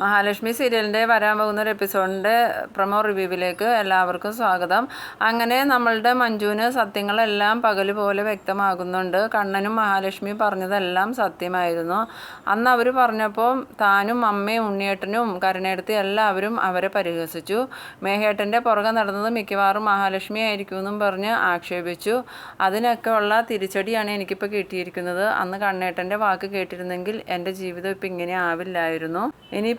മഹാലക്ഷ്മി സീരിയലിന്റെ വരാൻ പോകുന്ന ഒരു എപ്പിസോഡിന്റെ പ്രമോ റിവ്യൂവിലേക്ക് എല്ലാവർക്കും സ്വാഗതം. അങ്ങനെ നമ്മളുടെ മഞ്ജുവിന് സത്യങ്ങളെല്ലാം പകൽ പോലെ വ്യക്തമാകുന്നുണ്ട്. കണ്ണനും മഹാലക്ഷ്മി പറഞ്ഞതെല്ലാം സത്യമായിരുന്നു. അന്ന് അവർ പറഞ്ഞപ്പോൾ താനും അമ്മയും ഉണ്ണിയേട്ടനും കരുണേടത്തി എല്ലാവരും അവരെ പരിഹസിച്ചു. മേഹേട്ടന്റെ പുറകെ നടന്നത് മിക്കവാറും മഹാലക്ഷ്മി ആയിരിക്കുമെന്നും പറഞ്ഞ് ആക്ഷേപിച്ചു. അതിനൊക്കെ ഉള്ള തിരിച്ചടിയാണ് എനിക്കിപ്പോൾ കിട്ടിയിരിക്കുന്നത്. അന്ന് കണ്ണേട്ടന്റെ വാക്ക് കേട്ടിരുന്നെങ്കിൽ എന്റെ ജീവിതം ഇപ്പം ഇങ്ങനെ ആവില്ലായിരുന്നു.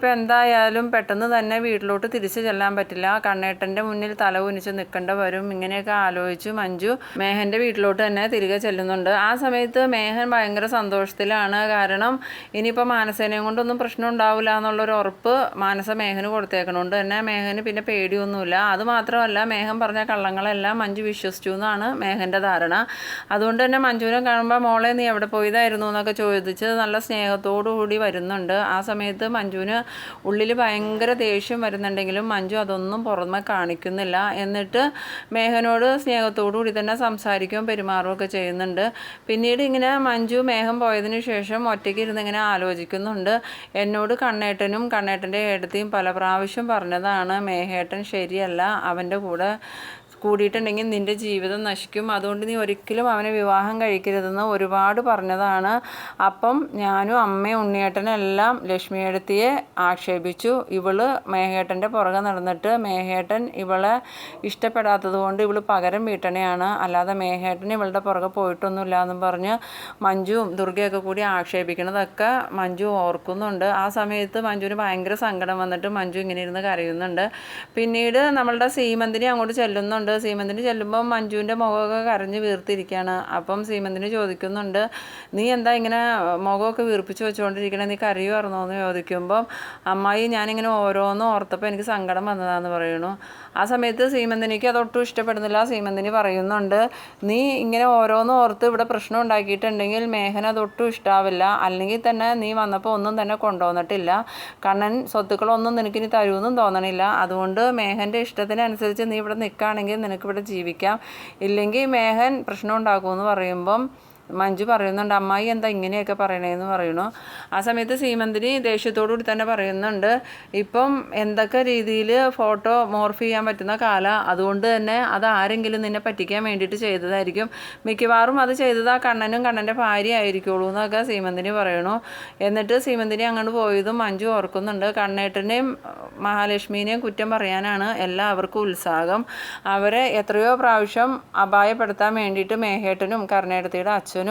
ഇനിയിപ്പോൾ എന്തായാലും പെട്ടെന്ന് തന്നെ വീട്ടിലോട്ട് തിരിച്ചു ചെല്ലാൻ പറ്റില്ല. കണ്ണേട്ടന്റെ മുന്നിൽ തല കുനിച്ച് നിൽക്കേണ്ട വരും. ഇങ്ങനെയൊക്കെ ആലോചിച്ചു മഞ്ജു മേഹന്റെ വീട്ടിലോട്ട് തന്നെ തിരികെ ചെല്ലുന്നുണ്ട്. ആ സമയത്ത് മേഹൻ ഭയങ്കര സന്തോഷത്തിലാണ്. കാരണം ഇനിയിപ്പോൾ മാനസേനയും കൊണ്ടൊന്നും പ്രശ്നം ഉണ്ടാവില്ല എന്നുള്ളൊരു ഉറപ്പ് മാനസ മേഹന് കൊടുത്തേക്കണോണ്ട്. തന്നെ മേഹന് പിന്നെ പേടിയൊന്നുമില്ല. അതുമാത്രമല്ല മേഹൻ പറഞ്ഞ കള്ളങ്ങളെല്ലാം മഞ്ജു വിശ്വസിച്ചു എന്നാണ് മേഹന്റെ ധാരണ. അതുകൊണ്ട് തന്നെ മഞ്ജുവിനെ കാണുമ്പോൾ മോളെ നീ എവിടെ പോയതായിരുന്നു? എന്നൊക്കെ ചോദിച്ച് നല്ല സ്നേഹത്തോടു കൂടി വരുന്നുണ്ട്. ആ സമയത്ത് മഞ്ജുവിന് ഉള്ളിൽ ഭയങ്കര ദേഷ്യം വരുന്നുണ്ടെങ്കിലും മഞ്ജു അതൊന്നും പുറമെ കാണിക്കുന്നില്ല. എന്നിട്ട് മേഘനോട് സ്നേഹത്തോടു കൂടി തന്നെ സംസാരിക്കുകയും പെരുമാറുകയും ഒക്കെ ചെയ്യുന്നുണ്ട്. പിന്നീട് ഇങ്ങനെ മഞ്ജു മേഘം പോയതിനു ശേഷം ഒറ്റയ്ക്ക് ഇരുന്ന് ഇങ്ങനെ ആലോചിക്കുന്നുണ്ട്. എന്നോട് കണ്ണേട്ടനും കണ്ണേട്ടന്റെ ഏട്ടത്തെയും പല പ്രാവശ്യം പറഞ്ഞതാണ് മേഘേട്ടൻ ശരിയല്ല അവന്റെ കൂടെ കൂടിയിട്ടുണ്ടെങ്കിൽ നിന്റെ ജീവിതം നശിക്കും. അതുകൊണ്ട് നീ ഒരിക്കലും അവനെ വിവാഹം കഴിക്കരുതെന്ന് ഒരുപാട് പറഞ്ഞതാണ്. അപ്പം ഞാനും അമ്മയും ഉണ്ണിയേട്ടനും എല്ലാം ലക്ഷ്മിയെടുത്തിയെ ആക്ഷേപിച്ചു. ഇവൾ മേഹേട്ടന്റെ പുറകെ നടന്നിട്ട് മേഹേട്ടൻ ഇവളെ ഇഷ്ടപ്പെടാത്തത് കൊണ്ട് ഇവൾ പകരം വീട്ടണയാണ്. അല്ലാതെ മേഹേട്ടൻ ഇവളുടെ പുറകെ പോയിട്ടൊന്നുമില്ല എന്നും പറഞ്ഞ് മഞ്ജുവും ദുർഗയൊക്കെ കൂടി ആക്ഷേപിക്കണതൊക്കെ മഞ്ജു ഓർക്കുന്നുണ്ട്. ആ സമയത്ത് മഞ്ജുവിന് ഭയങ്കര സങ്കടം വന്നിട്ട് മഞ്ജു ഇങ്ങനെ ഇരുന്ന് കരയുന്നുണ്ട്. പിന്നീട് നമ്മളുടെ സീമന്തിനി അങ്ങോട്ട് ചെല്ലുന്നുണ്ട്. സീമന്തിന് ചെല്ലുമ്പോൾ മഞ്ജുവിന്റെ മുഖമൊക്കെ കരഞ്ഞ് വീർത്തിരിക്കുകയാണ് അപ്പം സീമന്തിന് ചോദിക്കുന്നുണ്ട് നീ എന്താ ഇങ്ങനെ മുഖമൊക്കെ വീർപ്പിച്ച് വെച്ചുകൊണ്ടിരിക്കണേ നീ കരയുമായിരുന്നോ എന്ന് ചോദിക്കുമ്പം അമ്മായി ഞാനിങ്ങനെ ഓരോന്നും ഓർത്തപ്പോൾ എനിക്ക് സങ്കടം വന്നതാന്ന് പറയുന്നു. ആ സമയത്ത് സീമന്തിനിക്ക് അതൊട്ടും ഇഷ്ടപ്പെടുന്നില്ല. സീമന്തിനി പറയുന്നുണ്ട് നീ ഇങ്ങനെ ഓരോന്നും ഓർത്ത് ഇവിടെ പ്രശ്നം ഉണ്ടാക്കിയിട്ടുണ്ടെങ്കിൽ മേഘന അതൊട്ടും ഇഷ്ടാവില്ല. അല്ലെങ്കിൽ തന്നെ നീ വന്നപ്പോൾ ഒന്നും തന്നെ കൊണ്ടുവന്നിട്ടില്ല. കണ്ണൻ സ്വത്തുക്കളൊന്നും നിനക്കിനി തരുമെന്നും തോന്നണില്ല. അതുകൊണ്ട് മേഘന്റെ ഇഷ്ടത്തിനനുസരിച്ച് നീ ഇവിടെ നിൽക്കുകയാണെങ്കിൽ നിനക്കിവിടെ ജീവിക്കാം. ഇല്ലെങ്കിൽ മേഘൻ പ്രശ്നം ഉണ്ടാക്കുമെന്ന് പറയുമ്പം മഞ്ജു പറയുന്നുണ്ട് അമ്മായി എന്താ ഇങ്ങനെയൊക്കെ പറയണേന്ന് പറയണു ആ സമയത്ത് സീമന്തിനി ദേഷ്യത്തോടുകൂടി തന്നെ പറയുന്നുണ്ട് ഇപ്പം എന്തൊക്കെ രീതിയിൽ ഫോട്ടോ മോർഫ് ചെയ്യാൻ പറ്റുന്ന കാല അതുകൊണ്ട് തന്നെ അത് ആരെങ്കിലും നിന്നെ പറ്റിക്കാൻ വേണ്ടിയിട്ട് ചെയ്തതായിരിക്കും. മിക്കവാറും അത് ചെയ്തത് ആ കണ്ണനും കണ്ണന്റെ ഭാര്യ ആയിരിക്കുള്ളൂ എന്നൊക്കെ സീമന്തിനി പറയണു എന്നിട്ട് സീമന്തിനി അങ്ങോട്ട് പോയതും മഞ്ജു ഓർക്കുന്നുണ്ട് കണ്ണേട്ടനെയും മഹാലക്ഷ്മിനെയും കുറ്റം പറയാനാണ് എല്ലാവർക്കും ഉത്സാഹം. അവരെ എത്രയോ പ്രാവശ്യം അപായപ്പെടുത്താൻ വേണ്ടിയിട്ട് മേഹേട്ടനും കർണേടത്തിയുടെ അച്ഛനും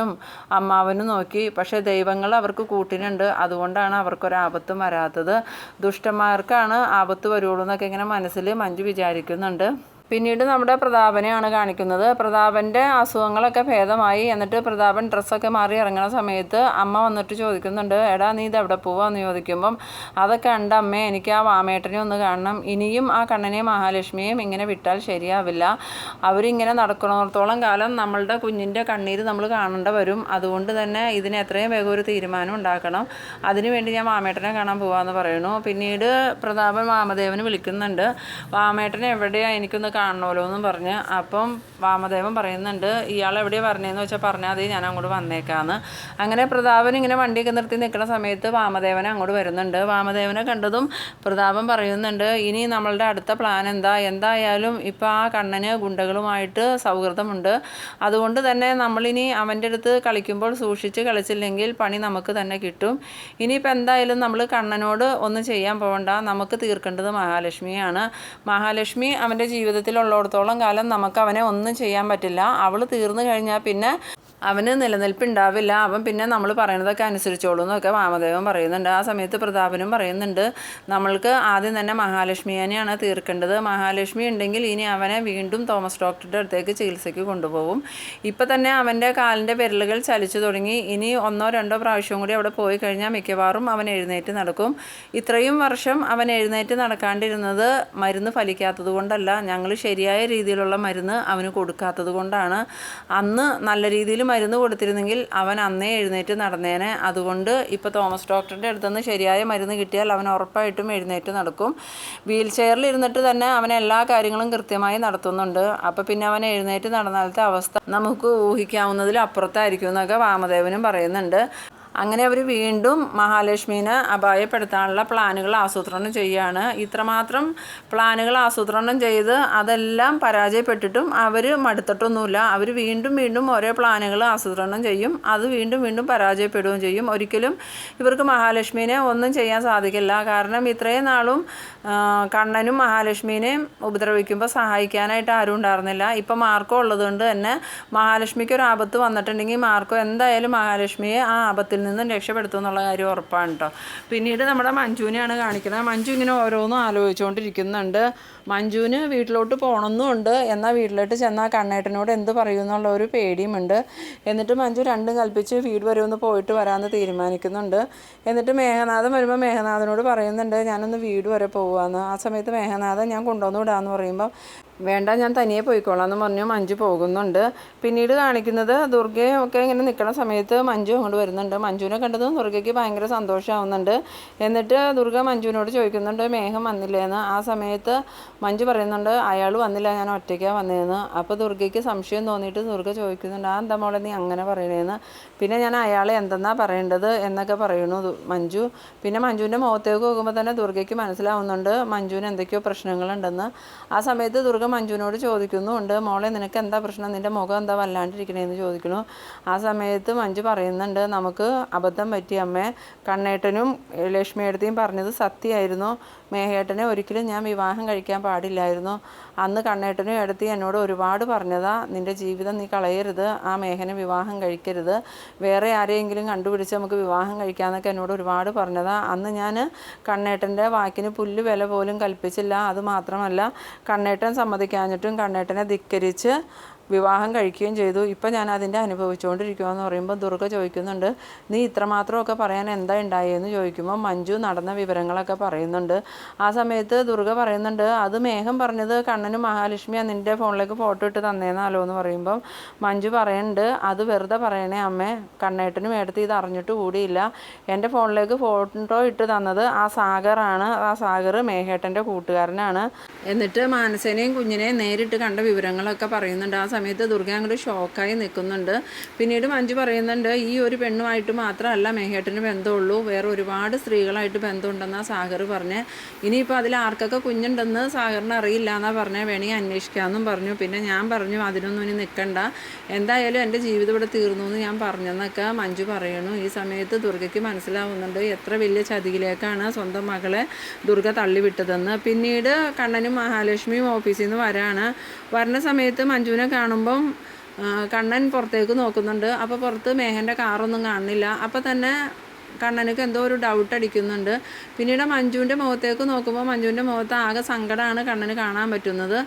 അമ്മാവനും നോക്കി. പക്ഷേ ദൈവങ്ങൾ അവർക്ക് കൂട്ടിനുണ്ട്. അതുകൊണ്ടാണ് അവർക്കൊരാപത്തും വരാത്തത്. ദുഷ്ടന്മാർക്കാണ് ആപത്ത് വരുള്ളൂ എന്നൊക്കെ ഇങ്ങനെ മനസ്സിൽ മഞ്ജു വിചാരിക്കുന്നുണ്ട്. പിന്നീട് നമ്മുടെ പ്രതാപനെയാണ് കാണിക്കുന്നത്. പ്രതാപന്റെ അസുഖങ്ങളൊക്കെ ഭേദമായി. എന്നിട്ട് പ്രതാപൻ ഡ്രസ്സൊക്കെ മാറി ഇറങ്ങുന്ന സമയത്ത് അമ്മ വന്നിട്ട് ചോദിക്കുന്നുണ്ട് എടാ നീ ഇത് എവിടെ പോവാന്ന് ചോദിക്കുമ്പം അതൊക്കെ ഉണ്ട് അമ്മ എനിക്ക് ആ വാമേട്ടനെ ഒന്ന് കാണണം. ഇനിയും ആ കണ്ണനെയും മഹാലക്ഷ്മിയെയും ഇങ്ങനെ വിട്ടാൽ ശരിയാവില്ല. അവരിങ്ങനെ നടക്കുന്നിടത്തോളം കാലം നമ്മളുടെ കുഞ്ഞിന്റെ കണ്ണീര് നമ്മൾ കാണേണ്ട വരും. അതുകൊണ്ട് തന്നെ ഇതിന് എത്രയും വേഗം ഒരു തീരുമാനം ഉണ്ടാക്കണം. അതിനുവേണ്ടി ഞാൻ വാമേട്ടനെ കാണാൻ പോവാന്ന് പറയുന്നു. പിന്നീട് പ്രതാപൻ വാമദേവന് വിളിക്കുന്നുണ്ട് വാമേട്ടൻ എവിടെയാണ് എനിക്കൊന്ന് കാണണമല്ലോ എന്നും പറഞ്ഞ് അപ്പം വാമദേവൻ പറയുന്നുണ്ട് ഇയാൾ എവിടെയാണ് പറഞ്ഞതെന്ന് വെച്ചാൽ പറഞ്ഞാൽ മതി ഞാൻ അങ്ങോട്ട് വന്നേക്കാന്ന്. അങ്ങനെ പ്രതാപൻ ഇങ്ങനെ വണ്ടിയൊക്കെ നിർത്തി നിൽക്കുന്ന സമയത്ത് വാമദേവൻ അങ്ങോട്ട് വരുന്നുണ്ട്. വാമദേവനെ കണ്ടതും പ്രതാപൻ പറയുന്നുണ്ട് ഇനി നമ്മളുടെ അടുത്ത പ്ലാൻ എന്താ? എന്തായാലും ഇപ്പോൾ ആ കണ്ണന് ഗുണ്ടകളുമായിട്ട് സൗഹൃദമുണ്ട്. അതുകൊണ്ട് തന്നെ നമ്മളിനി അവന്റെ അടുത്ത് കളിക്കുമ്പോൾ സൂക്ഷിച്ച് കളിച്ചില്ലെങ്കിൽ പണി നമുക്ക് തന്നെ കിട്ടും. ഇനിയിപ്പോൾ എന്തായാലും നമ്മൾ കണ്ണനോട് ഒന്നും ചെയ്യാൻ പോകണ്ട നമുക്ക് തീർക്കേണ്ടത് മഹാലക്ഷ്മിയാണ്. മഹാലക്ഷ്മി അവന്റെ ജീവിതത്തിലുള്ളിടത്തോളം കാലം നമുക്ക് അവനെ ഒന്നും ചെയ്യാൻ പറ്റില്ല. അവൾ തീർന്നു കഴിഞ്ഞാൽ പിന്നെ അവന് നിലനിൽപ്പുണ്ടാവില്ല. അവൻ പിന്നെ നമ്മൾ പറയണതൊക്കെ അനുസരിച്ചോളൂ എന്നൊക്കെ വാമദേവൻ പറയുന്നുണ്ട്. ആ സമയത്ത് പ്രതാപനും പറയുന്നുണ്ട് നമ്മൾക്ക് ആദ്യം തന്നെ മഹാലക്ഷ്മിയാനെയാണ് തീർക്കേണ്ടത്. മഹാലക്ഷ്മി ഉണ്ടെങ്കിൽ ഇനി അവനെ വീണ്ടും തോമസ് ഡോക്ടറുടെ അടുത്തേക്ക് ചികിത്സയ്ക്ക് കൊണ്ടുപോകും. ഇപ്പം തന്നെ അവന്റെ കാലിന്റെ വിരലുകൾ ചലിച്ചു തുടങ്ങി. ഇനി ഒന്നോ രണ്ടോ പ്രാവശ്യം കൂടി അവിടെ പോയി കഴിഞ്ഞാൽ മിക്കവാറും അവൻ എഴുന്നേറ്റ് നടക്കും. ഇത്രയും വർഷം അവൻ എഴുന്നേറ്റ് നടക്കാണ്ടിരുന്നത് മരുന്ന് ഫലിക്കാത്തത് കൊണ്ടല്ല. ഞങ്ങൾ ശരിയായ രീതിയിലുള്ള മരുന്ന് അവന് കൊടുക്കാത്തത് കൊണ്ടാണ്. അന്ന് നല്ല രീതിയിൽ മരുന്ന് കൊടുത്തിരുന്നെങ്കിൽ അവൻ അന്നേ എഴുന്നേറ്റ് നടന്നേനെ. അതുകൊണ്ട് ഇപ്പോൾ തോമസ് ഡോക്ടറുടെ അടുത്തുനിന്ന് ശരിയായ മരുന്ന് കിട്ടിയാൽ അവൻ ഉറപ്പായിട്ടും എഴുന്നേറ്റ് നടക്കും. വീൽ ചെയറിൽ ഇരുന്നിട്ട് തന്നെ അവൻ എല്ലാ കാര്യങ്ങളും കൃത്യമായി നടത്തുന്നുണ്ട്. അപ്പോൾ പിന്നെ അവൻ എഴുന്നേറ്റ് നടന്നാലത്തെ അവസ്ഥ നമുക്ക് ഊഹിക്കാവുന്നതിൽ അപ്പുറത്തായിരിക്കും എന്നൊക്കെ വാമദേവനും പറയുന്നുണ്ട്. അങ്ങനെ അവർ വീണ്ടും മഹാലക്ഷ്മീനെ അപായപ്പെടുത്താനുള്ള പ്ലാനുകൾ ആസൂത്രണം ചെയ്യുകയാണ് ഇത്രമാത്രം പ്ലാനുകൾ ആസൂത്രണം ചെയ്ത് അതെല്ലാം പരാജയപ്പെട്ടിട്ടും അവർ മടുത്തിട്ടൊന്നുമില്ല. അവർ വീണ്ടും വീണ്ടും ഓരോ പ്ലാനുകൾ ആസൂത്രണം ചെയ്യും. അത് വീണ്ടും വീണ്ടും പരാജയപ്പെടുകയും ചെയ്യും. ഒരിക്കലും ഇവർക്ക് മഹാലക്ഷ്മീനെ ഒന്നും ചെയ്യാൻ സാധിക്കില്ല. കാരണം ഇത്രയും നാളും കണ്ണനും മഹാലക്ഷ്മീനെയും ഉപദ്രവിക്കുമ്പോൾ സഹായിക്കാനായിട്ട് ആരും ഉണ്ടായിരുന്നില്ല. ഇപ്പം മാർക്കോ ഉള്ളതുകൊണ്ട് തന്നെ മഹാലക്ഷ്മിക്ക് ഒരു ആപത്ത് വന്നിട്ടുണ്ടെങ്കിൽ മാർക്കോ എന്തായാലും മഹാലക്ഷ്മിയെ ആ ആപത്തിൽ നിന്നും രക്ഷപ്പെടുത്തും എന്നുള്ള കാര്യം ഉറപ്പാണ് കേട്ടോ പിന്നീട് നമ്മുടെ മഞ്ജുവിനെയാണ് കാണിക്കുന്നത്. മഞ്ജു ഇങ്ങനെ ഓരോന്നും ആലോചിച്ചുകൊണ്ടിരിക്കുന്നുണ്ട്. മഞ്ജുവിന് വീട്ടിലോട്ട് പോകണമെന്നുണ്ട് എന്നാൽ വീട്ടിലോട്ട് ചെന്നാൽ കണ്ണേട്ടനോട് എന്ത് പറയും എന്നുള്ള ഒരു പേടിയുമുണ്ട്. എന്നിട്ട് മഞ്ജു രണ്ടും കൽപ്പിച്ച് വീട് വരെ ഒന്ന് പോയിട്ട് വരാമെന്ന് തീരുമാനിക്കുന്നുണ്ട്. എന്നിട്ട് മേഘനാഥൻ വരുമ്പോൾ മേഘനാഥനോട് പറയുന്നുണ്ട് ഞാനൊന്ന് വീട് വരെ പോകുകയെന്ന് ആ സമയത്ത് മേഘനാഥൻ ഞാൻ കൊണ്ടുവന്ന് വിടാമെന്ന് പറയുമ്പോൾ വേണ്ട ഞാൻ തനിയെ പോയിക്കോളാം എന്ന് പറഞ്ഞു മഞ്ജു പോകുന്നുണ്ട്. പിന്നീട് കാണിക്കുന്നത് ദുർഗയും ഒക്കെ ഇങ്ങനെ നിൽക്കുന്ന സമയത്ത് മഞ്ജു അങ്ങോട്ട് വരുന്നുണ്ട്. മഞ്ജുവിനെ കണ്ടതും ദുർഗയ്ക്ക് ഭയങ്കര സന്തോഷമാവുന്നുണ്ട്. എന്നിട്ട് ദുർഗ മഞ്ജുവിനോട് ചോദിക്കുന്നുണ്ട് മേഘം വന്നില്ലേന്ന്? ആ സമയത്ത് മഞ്ജു പറയുന്നുണ്ട് അയാൾ വന്നില്ല ഞാൻ ഒറ്റയ്ക്കാണ് വന്നതെന്ന് അപ്പോൾ ദുർഗയ്ക്ക് സംശയം തോന്നിയിട്ട് ദുർഗ ചോദിക്കുന്നുണ്ട് ആ എന്താ മോളെ നീ അങ്ങനെ പറയണേന്ന്? പിന്നെ ഞാൻ അയാളെ എന്തെന്നാ പറയേണ്ടത് എന്നൊക്കെ പറയുന്നു മഞ്ജു. പിന്നെ മഞ്ജുവിന്റെ മുഖത്തേക്ക് നോക്കുമ്പോൾ തന്നെ ദുർഗയ്ക്ക് മനസ്സിലാവുന്നുണ്ട് മഞ്ജുവിന് എന്തൊക്കെയോ പ്രശ്നങ്ങളുണ്ടെന്ന്. ആ സമയത്ത് ദുർഗ മഞ്ജുവിനോട് ചോദിക്കുന്നുണ്ട് മോളെ നിനക്ക് എന്താ പ്രശ്നം? നിന്റെ മുഖം എന്താ വല്ലാണ്ടിരിക്കണേന്ന് ചോദിക്കുന്നു. ആ സമയത്ത് മഞ്ജു പറയുന്നുണ്ട് നമുക്ക് അബദ്ധം പറ്റി അമ്മേ. കണ്ണേട്ടനും ലക്ഷ്മിയെടുത്തേയും പറഞ്ഞത് സത്യമായിരുന്നു. മേഹേട്ടനെ ഒരിക്കലും ഞാൻ വിവാഹം കഴിക്കാൻ പാടില്ലായിരുന്നു. അന്ന് കണ്ണേട്ടനും എടുത്തി എന്നോട് ഒരുപാട് പറഞ്ഞതാ. നിന്റെ ജീവിതം നീ കളയരുത്. ആ മേഹനെ വിവാഹം കഴിക്കരുത്. വേറെ ആരെയെങ്കിലും കണ്ടുപിടിച്ച് നമുക്ക് വിവാഹം കഴിക്കാമെന്നൊക്കെ എന്നോട് ഒരുപാട് പറഞ്ഞതാ. അന്ന് ഞാൻ കണ്ണേട്ടന്റെ വാക്കിന് പുല്ല് വില പോലും കൽപ്പിച്ചില്ല. അത് മാത്രമല്ല കണ്ണേട്ടൻ സമ്മതിക്കാഞ്ഞിട്ടും കണ്ണേട്ടനെ ധിക്കരിച്ച് വിവാഹം കഴിക്കുകയും ചെയ്തു. ഇപ്പം ഞാൻ അതിന്റെ അനുഭവിച്ചുകൊണ്ടിരിക്കുകയെന്ന് പറയുമ്പോൾ ദുർഗ ചോദിക്കുന്നുണ്ട് നീ ഇത്രമാത്രമൊക്കെ പറയാൻ എന്താ ഉണ്ടായെന്ന്? ചോദിക്കുമ്പോൾ മഞ്ജു നടന്ന വിവരങ്ങളൊക്കെ പറയുന്നുണ്ട്. ആ സമയത്ത് ദുർഗ പറയുന്നുണ്ട് അത് മേഘം പറഞ്ഞത് കണ്ണനും മഹാലക്ഷ്മി നിന്റെ ഫോണിലേക്ക് ഫോട്ടോ ഇട്ട് തന്നേന്നാലോ? എന്ന് പറയുമ്പം മഞ്ജു പറയുന്നുണ്ട് അത് വെറുതെ പറയണേ അമ്മേ കണ്ണേട്ടനും എടുത്ത് ഇത് അറിഞ്ഞിട്ട് കൂടിയില്ല. എന്റെ ഫോണിലേക്ക് ഫോട്ടോ ഇട്ട് തന്നത് ആ സാഗറാണ് ആ സാഗർ മേഘേട്ടന്റെ കൂട്ടുകാരനാണ്. എന്നിട്ട് മാനസേനയും കുഞ്ഞിനെയും നേരിട്ട് കണ്ട വിവരങ്ങളൊക്കെ പറയുന്നുണ്ട്. ആ സമയത്ത് ദുർഗ അങ്ങോട്ട് ഷോക്കായി നിൽക്കുന്നുണ്ട്. പിന്നീട് മഞ്ജു പറയുന്നുണ്ട് ഈ ഒരു പെണ്ണുമായിട്ട് മാത്രമല്ല മേഹേട്ടന് ബന്ധമുള്ളൂ. വേറെ ഒരുപാട് സ്ത്രീകളായിട്ട് ബന്ധമുണ്ടെന്നാണ് സാഗർ പറഞ്ഞ്. ഇനിയിപ്പോൾ അതിൽ ആർക്കൊക്കെ കുഞ്ഞുണ്ടെന്ന് സാഗറിന് അറിയില്ല എന്നാ പറഞ്ഞാൽ വേണമെങ്കിൽ അന്വേഷിക്കാമെന്നും പറഞ്ഞു. പിന്നെ ഞാൻ പറഞ്ഞു അതിനൊന്നും ഇനി നിൽക്കണ്ട. എന്തായാലും എന്റെ ജീവിതം ഇവിടെ തീർന്നു എന്ന് ഞാൻ പറഞ്ഞെന്നൊക്കെ മഞ്ജു പറയണു ഈ സമയത്ത് ദുർഗയ്ക്ക് മനസ്സിലാവുന്നുണ്ട് എത്ര വലിയ ചതിയിലേക്കാണ് സ്വന്തം മകളെ ദുർഗ തള്ളിവിട്ടതെന്ന്. പിന്നീട് കണ്ണനും മഹാലക്ഷ്മിയും ഓഫീസിൽ നിന്ന് വരാണ്. വരുന്ന സമയത്ത് മഞ്ജുവിനെ കാണുമ്പം കണ്ണൻ പുറത്തേക്ക് നോക്കുന്നുണ്ട്. അപ്പോൾ പുറത്ത് മേഹന്റെ കാറൊന്നും കാണുന്നില്ല. അപ്പോൾ തന്നെ കണ്ണനക്ക് എന്തോ ഒരു ഡൗട്ട് അടിക്കുന്നുണ്ട്. പിന്നീട് മഞ്ജുവിന്റെ മുഖത്തേക്ക് നോക്കുമ്പോൾ മഞ്ജുവിന്റെ മുഖത്ത് ആകെ സങ്കടമാണ് കണ്ണന് കാണാൻ പറ്റുന്നത്.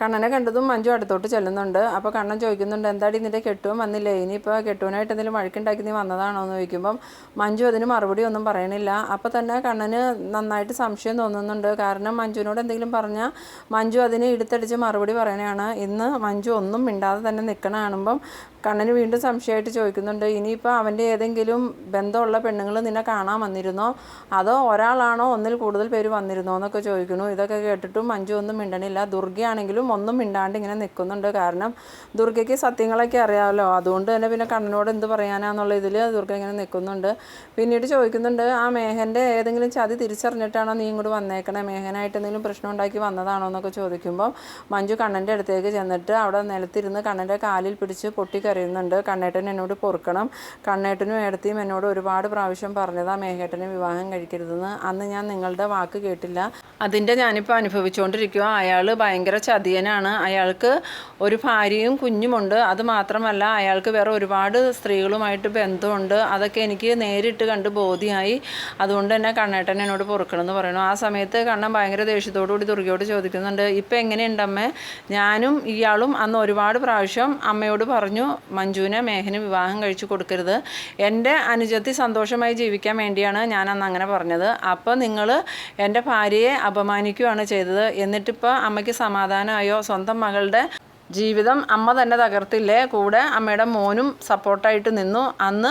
കണ്ണനെ കണ്ടതും മഞ്ജു അടുത്തോട്ട് ചെല്ലുന്നുണ്ട്. അപ്പോൾ കണ്ണൻ ചോദിക്കുന്നുണ്ട് എന്താടി നിന്റെ കെട്ടുവൻ വന്നില്ലേ? ഇനിയിപ്പോൾ കെട്ടുവനായിട്ട് എന്തെങ്കിലും വഴക്കുണ്ടാക്കി നീ വന്നതാണോ? എന്ന് ചോദിക്കുമ്പം മഞ്ജു അതിന് മറുപടി ഒന്നും പറയണില്ല. അപ്പോൾ തന്നെ കണ്ണന് നന്നായിട്ട് സംശയം തോന്നുന്നുണ്ട്. കാരണം മഞ്ജുവിനോട് എന്തെങ്കിലും പറഞ്ഞാൽ മഞ്ജു അതിന് ഇടുത്തടിച്ച് മറുപടി പറയണതാണ് ഇന്ന് മഞ്ജു ഒന്നും മിണ്ടാതെ തന്നെ നിൽക്കണ കാണുമ്പം കണ്ണന് വീണ്ടും സംശയമായിട്ട് ചോദിക്കുന്നുണ്ട് ഇനിയിപ്പോൾ അവന്റെ ഏതെങ്കിലും ബന്ധമുള്ള പെണ്ണുങ്ങൾ നിന്നെ കാണാൻ വന്നിരുന്നോ? അതോ ഒരാളാണോ ഒന്നിൽ കൂടുതൽ പേര് വന്നിരുന്നോ? എന്നൊക്കെ ചോദിക്കുന്നു. ഇതൊക്കെ കേട്ടിട്ടും മഞ്ജു ഒന്നും മിണ്ടണില്ല. ദുർഗയാണെങ്കിലും ഒന്നും മിണ്ടാണ്ട് ഇങ്ങനെ നിൽക്കുന്നുണ്ട്. കാരണം ദുർഗയ്ക്ക് സത്യങ്ങളൊക്കെ അറിയാമല്ലോ അതുകൊണ്ട് തന്നെ പിന്നെ കണ്ണനോട് എന്ത് പറയാനാന്നുള്ള ഇതിൽ ദുർഗ ഇങ്ങനെ നിൽക്കുന്നുണ്ട്. പിന്നീട് ചോദിക്കുന്നുണ്ട് ആ മേഘന്റെ ഏതെങ്കിലും ചതി തിരിച്ചറിഞ്ഞിട്ടാണോ നീ ഇങ്ങോട്ട് വന്നേക്കണേ? മേഘനായിട്ട് എന്തെങ്കിലും പ്രശ്നം ഉണ്ടാക്കി വന്നതാണോ? എന്നൊക്കെ ചോദിക്കുമ്പോൾ മഞ്ജു കണ്ണന്റെ അടുത്തേക്ക് ചെന്നിട്ട് അവിടെ നിലത്തിരുന്ന് കണ്ണന്റെ കാലിൽ പിടിച്ച് പൊട്ടിക്കരയുന്നുണ്ട് കണ്ണേട്ടൻ എന്നോട് പൊറുക്കണം. കണ്ണേട്ടനും ഏടത്തിയും എന്നോട് ഒരുപാട് പ്രാവശ്യം പറഞ്ഞതാണ് മേഘേട്ടനെ വിവാഹം കഴിക്കരുതെന്ന്. അന്ന് ഞാൻ നിങ്ങളുടെ വാക്ക് കേട്ടില്ല. അതിന്റെ ഞാനിപ്പോൾ അനുഭവിച്ചുകൊണ്ടിരിക്കുക അയാൾ ഭയങ്കര ചതിയനാണ്. അയാൾക്ക് ഒരു ഭാര്യയും കുഞ്ഞുമുണ്ട്. അത് മാത്രമല്ല അയാൾക്ക് വേറെ ഒരുപാട് സ്ത്രീകളുമായിട്ട് ബന്ധമുണ്ട്. അതൊക്കെ എനിക്ക് നേരിട്ട് കണ്ട് ബോധ്യമായി അതുകൊണ്ട് തന്നെ കണ്ണേട്ടൻ എന്നോട് പൊറുക്കണം എന്ന് പറയണു. ആ സമയത്ത് കണ്ണൻ ഭയങ്കര ദേഷ്യത്തോടു കൂടി ദുർഗയോട് ചോദിക്കുന്നുണ്ട് ഇപ്പം എങ്ങനെയുണ്ടമ്മേ ഞാനും ഇയാളും അന്ന് ഒരുപാട് പ്രാവശ്യം അമ്മയോട് പറഞ്ഞു മഞ്ജുവിനെ മേഘന് വിവാഹം കഴിച്ചു കൊടുക്കരുത്. എന്റെ അനുജത്തി സന്തോഷമായി ജീവിക്കാൻ വേണ്ടിയാണ് ഞാൻ അന്ന് അങ്ങനെ പറഞ്ഞത്. അപ്പോൾ നിങ്ങൾ എന്റെ ഭാര്യയെ അപമാനിക്കുകയാണ് ചെയ്തത്. എന്നിട്ടിപ്പോൾ അമ്മയ്ക്ക് സമാധാനമായോ? സ്വന്തം മകളുടെ ജീവിതം അമ്മ തന്നെ തകർത്തില്ലേ? കൂടെ അമ്മയുടെ മോനും സപ്പോർട്ടായിട്ട് നിന്നു. അന്ന്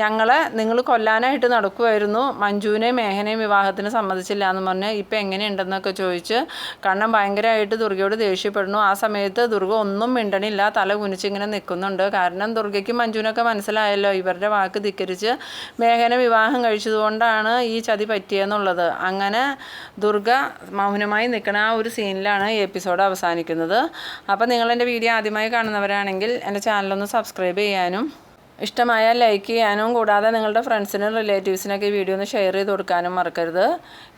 ഞങ്ങളെ നിങ്ങൾ കൊല്ലാനായിട്ട് നടക്കുമായിരുന്നു മഞ്ജുവിനെയും മേഘനെയും വിവാഹത്തിന് സമ്മതിച്ചില്ല എന്ന് പറഞ്ഞ് ഇപ്പം എങ്ങനെയുണ്ടെന്നൊക്കെ ചോദിച്ച് കണ്ണൻ ഭയങ്കരമായിട്ട് ദുർഗയോട് ദേഷ്യപ്പെടുന്നു. ആ സമയത്ത് ദുർഗ ഒന്നും മിണ്ടണില്ല. തല കുനിച്ചിങ്ങനെ നിൽക്കുന്നുണ്ട്. കാരണം ദുർഗയ്ക്കും മഞ്ജുവിനൊക്കെ മനസ്സിലായല്ലോ. ഇവരുടെ വാക്ക് ധിക്കരിച്ച് മേഘനെ വിവാഹം കഴിച്ചതുകൊണ്ടാണ് ഈ ചതി പറ്റിയെന്നുള്ളത്. അങ്ങനെ ദുർഗ മൗനമായി നിൽക്കുന്ന ആ ഒരു സീനിലാണ് ഈ എപ്പിസോഡ് അവസാനിക്കുന്നത്. അപ്പോൾ നിങ്ങൾ എന്റെ വീഡിയോ ആദ്യമായി കാണുന്നവരാണെങ്കിൽ എന്റെ ചാനലൊന്ന് സബ്സ്ക്രൈബ് ചെയ്യാനും ഇഷ്ടമായാൽ ലൈക്ക് ചെയ്യാനും കൂടാതെ നിങ്ങളുടെ ഫ്രണ്ട്സിനും റിലേറ്റീവ്സിനൊക്കെ വീഡിയോ ഒന്ന് ഷെയർ ചെയ്ത് കൊടുക്കാനും മറക്കരുത്.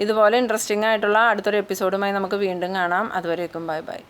ഇതുപോലെ ഇൻട്രസ്റ്റിംഗ് ആയിട്ടുള്ള അടുത്തൊരു എപ്പിസോഡുമായി നമുക്ക് വീണ്ടും കാണാം. അതുവരേക്കും ബൈ ബൈ.